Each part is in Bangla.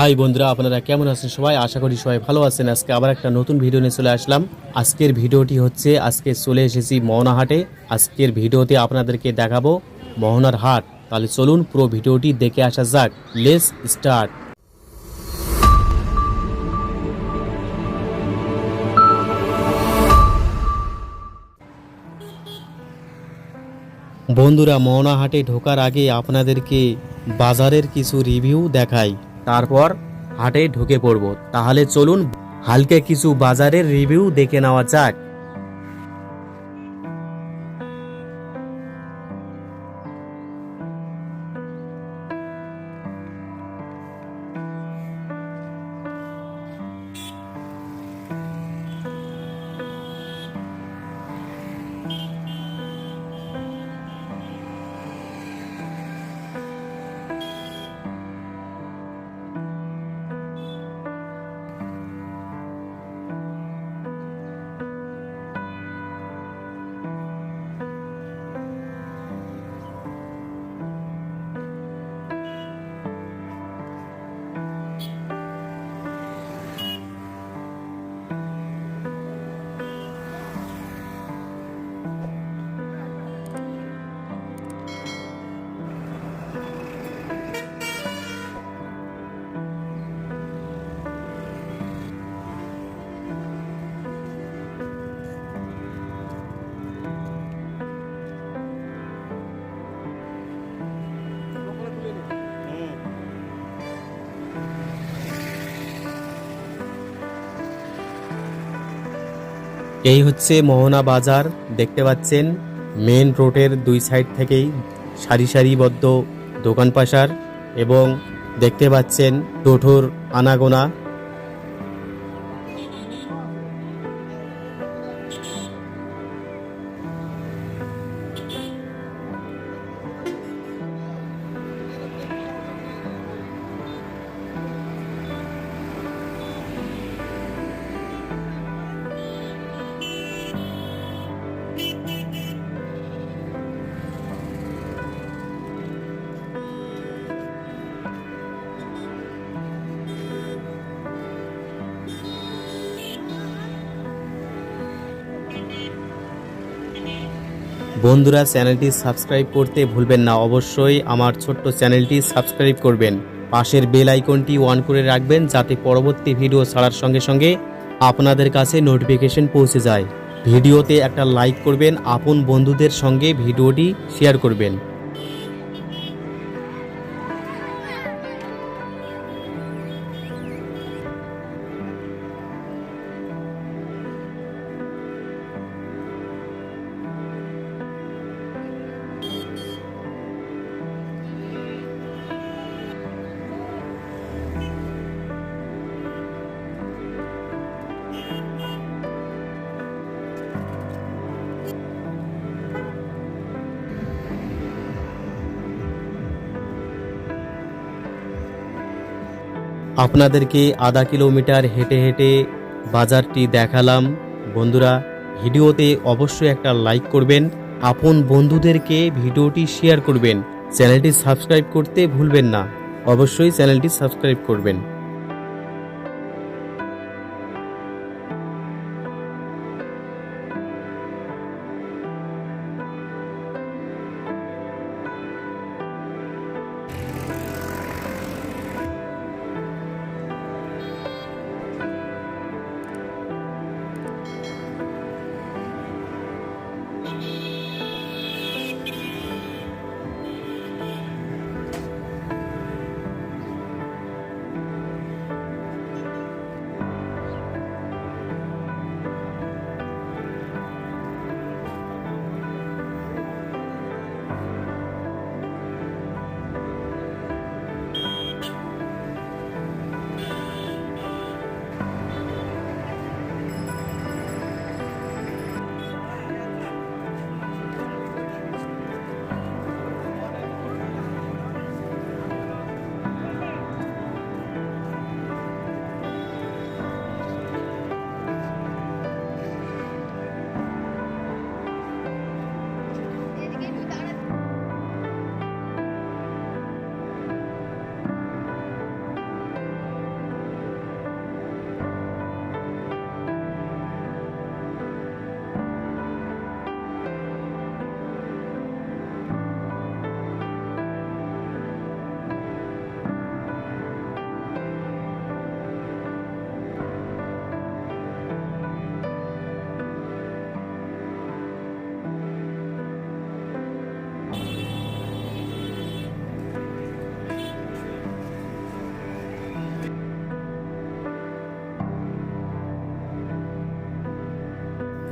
হাই বন্ধুরা, আপনারা কেমন আছেন সবাই? আশা করি সবাই ভালো আছেন। আজকে আবার একটা নতুন ভিডিও নিয়ে চলে আসলাম। আজকের ভিডিওটি হচ্ছে, আজকে চলে এসেছি মোহনা হাটে আজকের ভিডিওতে আপনাদেরকে দেখাবো মোহনার হাট। তাহলে চলুন পুরো ভিডিওটি দেখে আসা যাক। লেস স্টার্ট বন্ধুরা মোহনা হাটে ঢোকার আগে আপনাদেরকে বাজারের কিছু রিভিউ দেখাই। তারপর হাটে ঢুকে পড়ব। তাহলে চলুন হালকা কিছু বাজারের রিভিউ দেখে নেওয়া যাক। এই হচ্ছে মোহনা বাজার। দেখতে পাচ্ছেন মেন রোডের দুই সাইড থেকেই সারি সারিবদ্ধ দোকান পাশার এবং দেখতে পাচ্ছেন টোটোর আনাগোনা। বন্ধুরা, চ্যানেলটি সাবস্ক্রাইব করতে ভুলবেন না। অবশ্যই আমার ছোট্ট চ্যানেলটি সাবস্ক্রাইব করবেন। পাশের বেল আইকনটি অন করে রাখবেন যাতে পরবর্তী ভিডিও ছাড়ার সঙ্গে সঙ্গে আপনাদের কাছে নোটিফিকেশন পৌঁছে যায়। ভিডিওতে একটা লাইক করবেন, আপন বন্ধুদের সঙ্গে ভিডিওটি শেয়ার করবেন। আপনাদেরকে আধা কিলোমিটার হেঁটে হেঁটে বাজারটি দেখালাম। বন্ধুরা, ভিডিওতে অবশ্যই একটা লাইক করবেন, আপন বন্ধুদেরকে ভিডিওটি শেয়ার করবেন। চ্যানেলটি সাবস্ক্রাইব করতে ভুলবেন না। অবশ্যই চ্যানেলটি সাবস্ক্রাইব করবেন।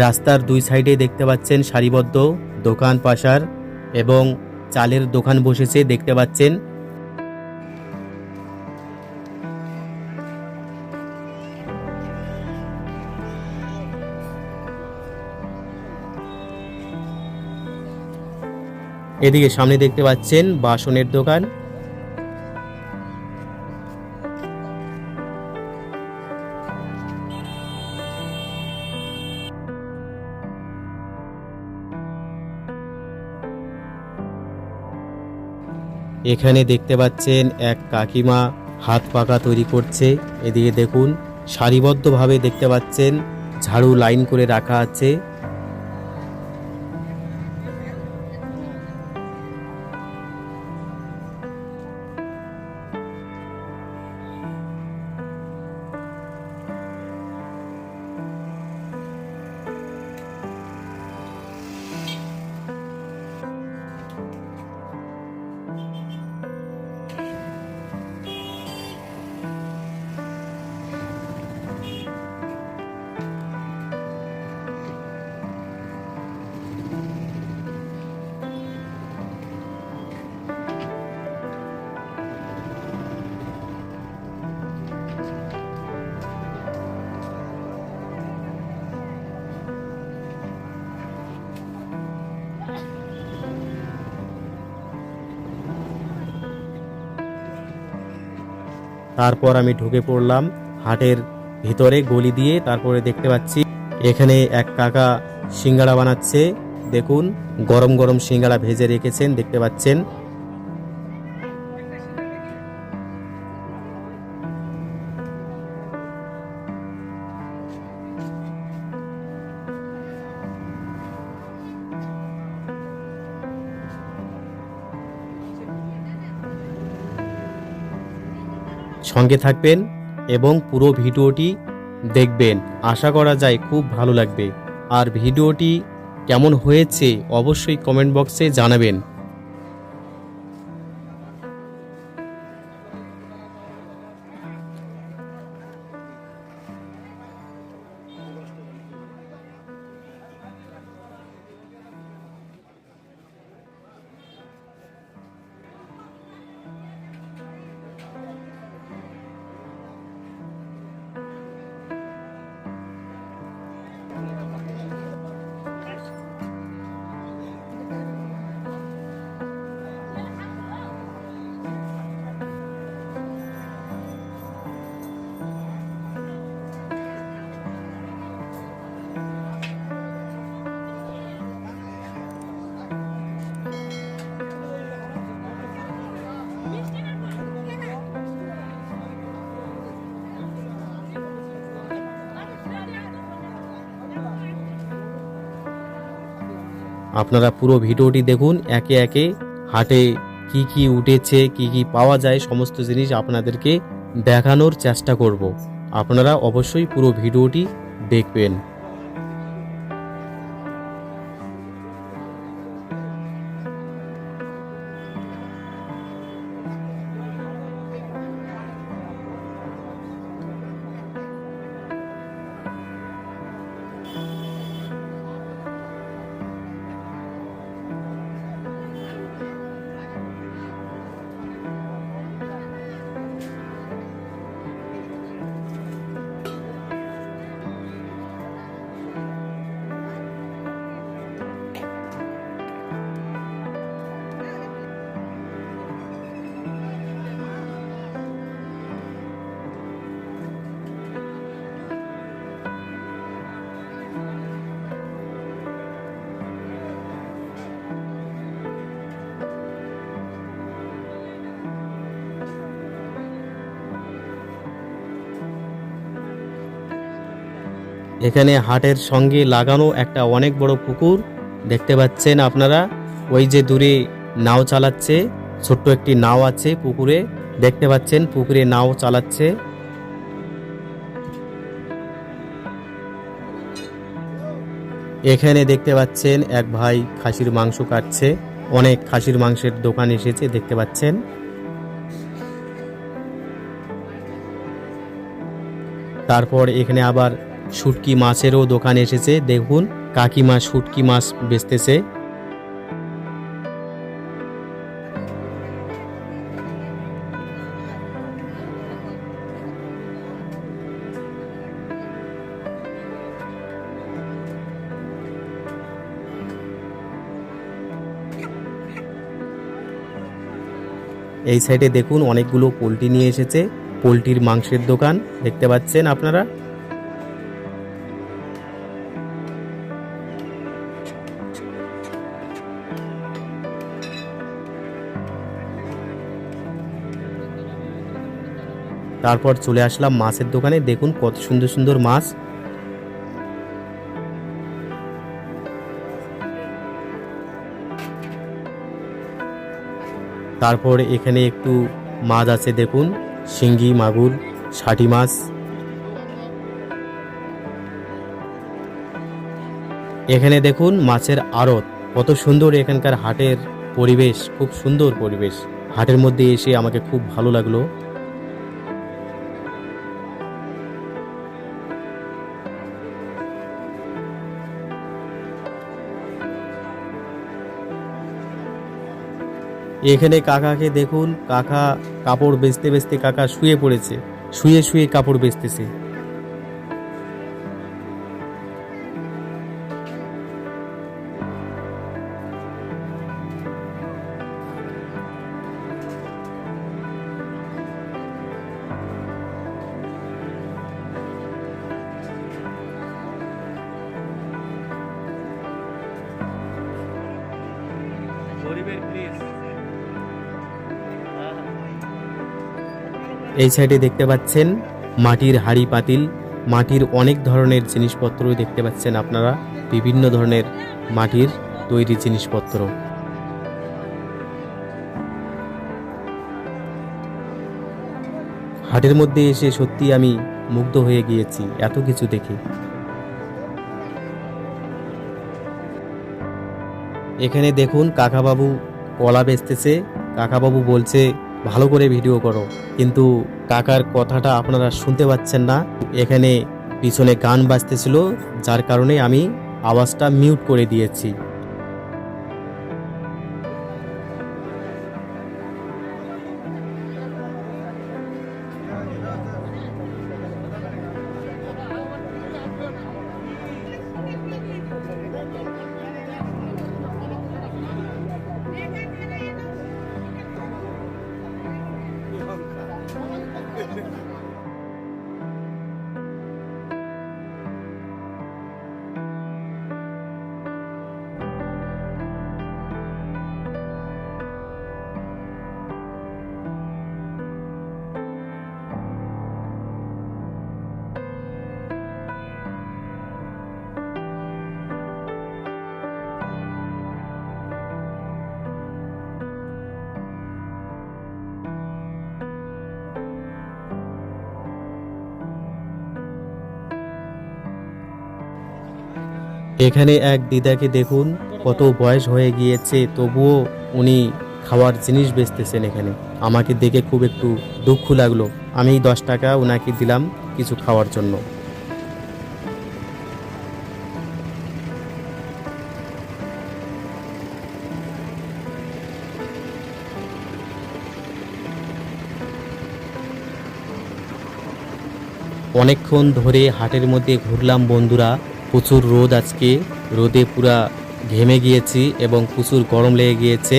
রাস্তার দুই সাইডে দেখতে পাচ্ছেন সারিবদ্ধ দোকান পাশার এবং চালের দোকান বসেছে দেখতে পাচ্ছেন। এদিকে সামনে দেখতে পাচ্ছেন বাসনের দোকান। এখানে দেখতে পাচ্ছেন এক কাকিমা হাত পাকা তৈরি করছে। এদিকে দেখুন, সারিবদ্ধভাবে দেখতে পাচ্ছেন, ঝাড়ু লাইন করে রাখা আছে। তারপর আমি ঢুকে পড়লাম হাটের ভিতরে গলি দিয়ে, তারপরে দেখতে পাচ্ছি এখানে এক কাকা সিঙ্গাড়া বানাচ্ছে। দেখুন, গরম গরম সিঙ্গাড়া ভেজে রেখেছেন, দেখতে পাচ্ছেন। সঙ্গে থাকবেন এবং পুরো ভিডিওটি দেখবেন। আশা করা যায় খুব ভালো লাগবে। আর ভিডিওটি কেমন হয়েছে অবশ্যই কমেন্ট বক্সে জানাবেন। আপনারা পুরো ভিডিওটি দেখুন, একে একে হাটে কি কি উঠেছে, কি কি পাওয়া যায়, সমস্ত জিনিস আপনাদেরকে দেখানোর চেষ্টা করব। আপনারা অবশ্যই পুরো ভিডিওটি দেখবেন। এখানে হাটের সঙ্গে লাগানো একটা অনেক বড় পুকুর। দেখতে পাচ্ছেন আপনারা, ওই যে দূরে নাও চালাচ্ছে, ছোট্ট একটি নাও আছে পুকুরে। দেখতে পাচ্ছেন, পুকুরে নাও চালাচ্ছে। এখানে দেখতে পাচ্ছেন, এক ভাই খাসির মাংস কাটছে। অনেক খাসির মাংসের দোকান এসেছে, দেখতে পাচ্ছেন। তারপর এখানে আবার শুটকি মাছেরও দোকান এসেছে, দেখুন। কাকিমা শুটকি মাছ বেচতেছে। এই সাইডে দেখুন, অনেকগুলো পোলট্রি নিয়ে এসেছে। পোলট্রির মাংসের দোকান, দেখতে পাচ্ছেন আপনারা? তারপর চলে আসলাম মাছের দোকানে। দেখুন কত সুন্দর সুন্দর মাছ। তারপর এখানে একটু মাছ আছে, দেখুন। শিঙ্গি, মাগুর ষাটি মাছ। এখানে দেখুন মাছের আড়ত। কত সুন্দর এখানকার হাটের পরিবেশ, খুব সুন্দর পরিবেশ। হাটের মধ্যে এসে আমাকে খুব ভালো লাগল। এখানে কাকাকে দেখুন কাকা কাপড় বেচতে বেচতে কাকা শুয়ে পড়েছে শুয়ে শুয়ে কাপড় বেচতেছে। এই সাইডে দেখতে পাচ্ছেন মাটির হাড়ি পাতিল, মাটির অনেক ধরনের জিনিসপত্র দেখতে পাচ্ছেন আপনারা, বিভিন্ন ধরনের মাটির তৈরি জিনিসপত্র। হাটের মধ্যে এসে সত্যি আমি মুগ্ধ হয়ে গিয়েছি, এত কিছু দেখে। এখানে দেখুন কাকাবাবু কলা বেচতেছে, কাকাবাবু বলছে ভালো করে ভিডিও করো। কিন্তু কাকার কথাটা আপনারা শুনতে পাচ্ছেন না। এখানে পিছনে গান বাজতেছিল, যার কারণে আমি আওয়াজটা মিউট করে দিয়েছি। এখানে এক দিদাকে দেখুন, কত বয়স হয়ে গিয়েছে, তবুও উনি খাওয়ার জিনিস বেচতেছেন এখানে। আমাকে দেখে খুব একটু দুঃখ লাগল। আমি দশ টাকা ওনাকে দিলাম কিছু খাওয়ার জন্য। অনেকক্ষণ ধরে হাটের মধ্যে ঘুরলাম বন্ধুরা। প্রচুর রোদ আজকে। রোদে পুরা ঘেমে গিয়েছি এবং প্রচুর গরম লেগে গিয়েছে।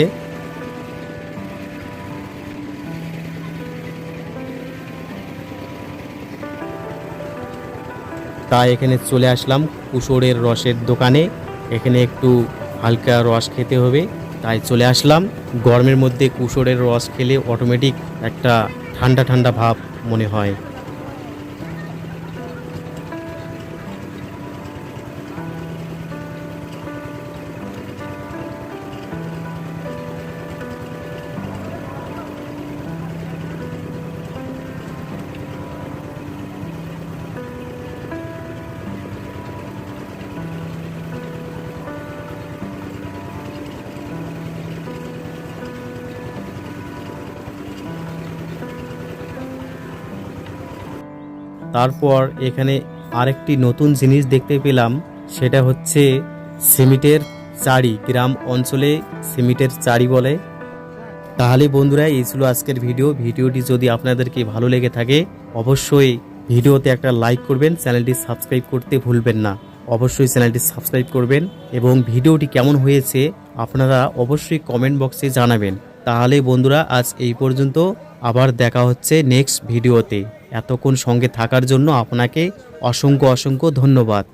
তাই এখানে চলে আসলাম কুসুরের রসের দোকানে। এখানে একটু হালকা রস খেতে হবে। তাই চলে আসলাম। গরমের মধ্যে কুসুরের রস খেলে অটোমেটিক একটা ঠান্ডা ঠান্ডা ভাব মনে হয়। তারপর এখানে আরেকটি নতুন জিনিস দেখতে পেলাম, সেটা হচ্ছে সিমিটের চারি গ্রাম অঞ্চলে সিমিটের চারি বলে। তাহলে বন্ধুরা, এই ছিল আজকের ভিডিও। ভিডিওটি যদি আপনাদেরকে ভালো লেগে থাকে, অবশ্যই ভিডিওতে একটা লাইক করবেন, চ্যানেলটি সাবস্ক্রাইব করতে ভুলবেন না। অবশ্যই চ্যানেলটি সাবস্ক্রাইব করবেন এবং ভিডিওটি কেমন হয়েছে আপনারা অবশ্যই কমেন্ট বক্সে জানাবেন। তাহলে বন্ধুরা, আজ এই পর্যন্ত আবার দেখা হচ্ছে নেক্সট ভিডিওতে। এতক্ষণ সঙ্গে থাকার জন্য আপনাকে অসংখ্য অসংখ্য ধন্যবাদ।